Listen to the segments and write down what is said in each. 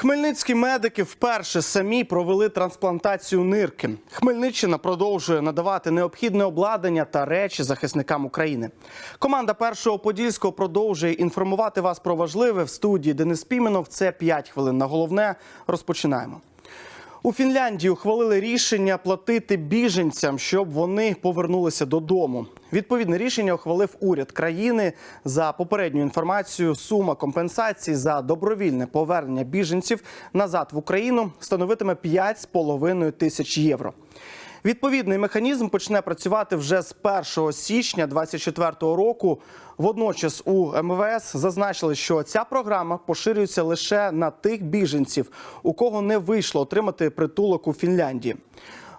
Хмельницькі медики вперше самі провели трансплантацію нирки. Хмельниччина продовжує надавати необхідне обладнання та речі захисникам України. Команда першого подільського продовжує інформувати вас про важливе в студії Денис Піменов. Це 5 хвилин на головне. Розпочинаємо. У Фінляндії ухвалили рішення платити біженцям, щоб вони повернулися додому. Відповідне рішення ухвалив уряд країни. За попередню інформацію, сума компенсації за добровільне повернення біженців назад в Україну становитиме 5,5 тисяч євро. Відповідний механізм почне працювати вже з 1 січня 2024 року. Водночас у МВС зазначили, що ця програма поширюється лише на тих біженців, у кого не вийшло отримати притулок у Фінляндії.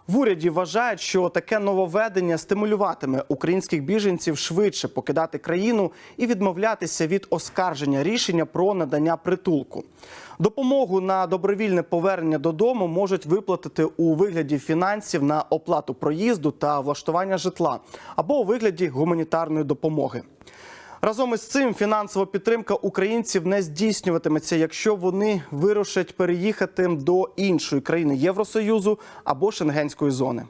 В уряді вважають, що таке нововведення стимулюватиме українських біженців швидше покидати країну і відмовлятися від оскарження рішення про надання притулку. Допомогу на добровільне повернення додому можуть виплатити у вигляді фінансів на оплату проїзду та влаштування житла або у вигляді гуманітарної допомоги. Разом із цим фінансова підтримка українців не здійснюватиметься, якщо вони вирушать переїхати до іншої країни Євросоюзу або Шенгенської зони.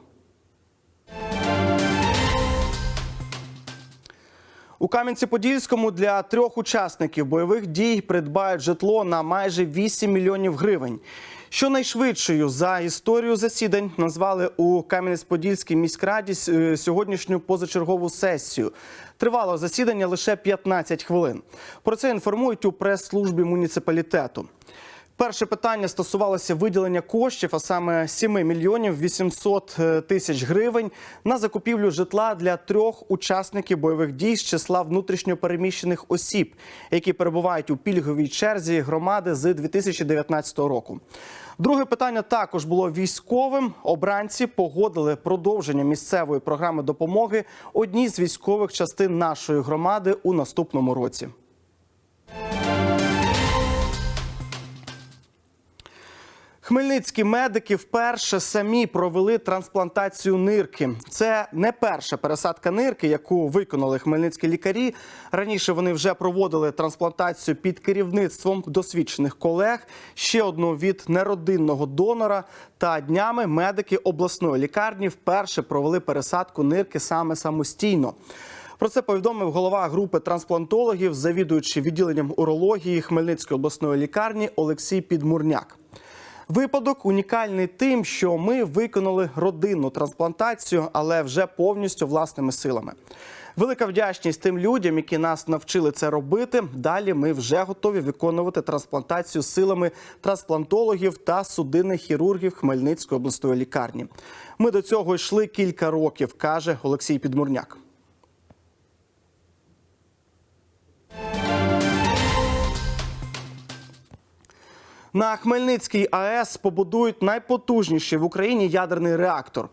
У Кам'янці-Подільському для трьох учасників бойових дій придбають житло на майже 8 мільйонів гривень. Що найшвидшою за історію засідань назвали у Кам'янець-Подільській міськраді е, сьогоднішню позачергову сесію. Тривало засідання лише 15 хвилин. Про це інформують у прес-службі муніципалітету. Перше питання стосувалося виділення коштів, а саме 7 мільйонів 800 тисяч гривень на закупівлю житла для трьох учасників бойових дій з числа внутрішньопереміщених осіб, які перебувають у пільговій черзі громади з 2019 року. Друге питання також було військовим. Обранці погодили продовження місцевої програми допомоги одній з військових частин нашої громади у наступному році. Хмельницькі медики вперше самі провели трансплантацію нирки. Це не перша пересадка нирки, яку виконали хмельницькі лікарі. Раніше вони вже проводили трансплантацію під керівництвом досвідчених колег. Ще одну від неродинного донора. Та днями медики обласної лікарні вперше провели пересадку нирки саме самостійно. Про це повідомив голова групи трансплантологів, завідуючий відділенням урології Хмельницької обласної лікарні Олексій Підмурняк. Випадок унікальний тим, що ми виконали родинну трансплантацію, але вже повністю власними силами. Велика вдячність тим людям, які нас навчили це робити. Далі ми вже готові виконувати трансплантацію силами трансплантологів та судинних хірургів Хмельницької обласної лікарні. Ми до цього йшли кілька років, каже Олексій Підмурняк. На Хмельницькій АЕС побудують найпотужніший в Україні ядерний реактор.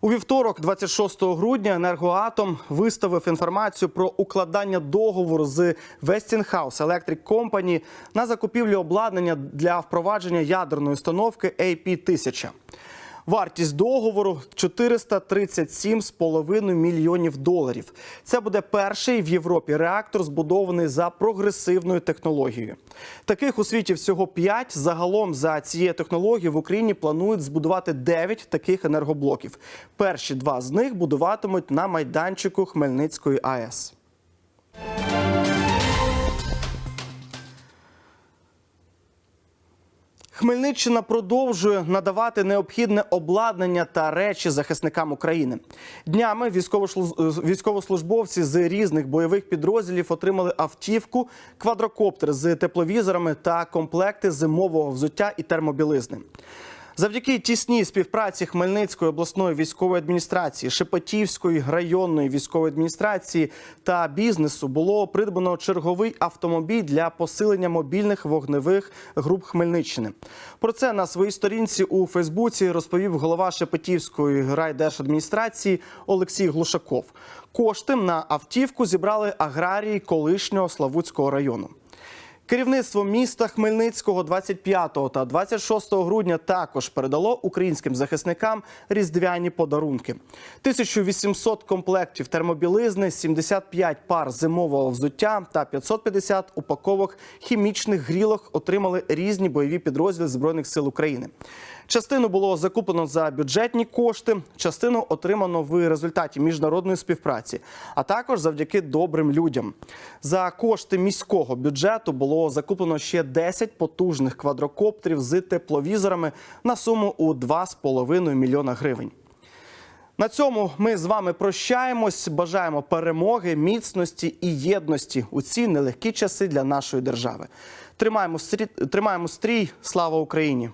У вівторок, 26 грудня, енергоатом виставив інформацію про укладання договору з Westinghouse Electric Company на закупівлю обладнання для впровадження ядерної установки AP-1000. Вартість договору 437,5 мільйонів доларів. Це буде перший в Європі реактор, збудований за прогресивною технологією. Таких у світі всього 5. Загалом за цією технологією в Україні планують збудувати 9 таких енергоблоків. Перші два з них будуватимуть на майданчику Хмельницької АЕС. Хмельниччина продовжує надавати необхідне обладнання та речі захисникам України. Днями військовослужбовці з різних бойових підрозділів отримали автівку, квадрокоптер з тепловізорами та комплекти зимового взуття і термобілизни. Завдяки тісній співпраці Хмельницької обласної військової адміністрації, Шепетівської районної військової адміністрації та бізнесу було придбано черговий автомобіль для посилення мобільних вогневих груп Хмельниччини. Про це на своїй сторінці у Фейсбуці розповів голова Шепетівської райдержадміністрації Олексій Глушаков. Кошти на автівку зібрали аграрії колишнього Славутського району. Керівництво міста Хмельницького 25 та 26 грудня також передало українським захисникам різдвяні подарунки. 1800 комплектів термобілизни, 75 пар зимового взуття та 550 упаковок хімічних грілок отримали різні бойові підрозділи збройних сил України. Частину було закуплено за бюджетні кошти, частину отримано в результаті міжнародної співпраці, а також завдяки добрим людям. За кошти міського бюджету було закуплено ще 10 потужних квадрокоптерів з тепловізорами на суму у 2,5 мільйона гривень. На цьому ми з вами прощаємось. Бажаємо перемоги, міцності і єдності у ці нелегкі часи для нашої держави. Тримаємо стрій, тримаємо стрій. Слава Україні!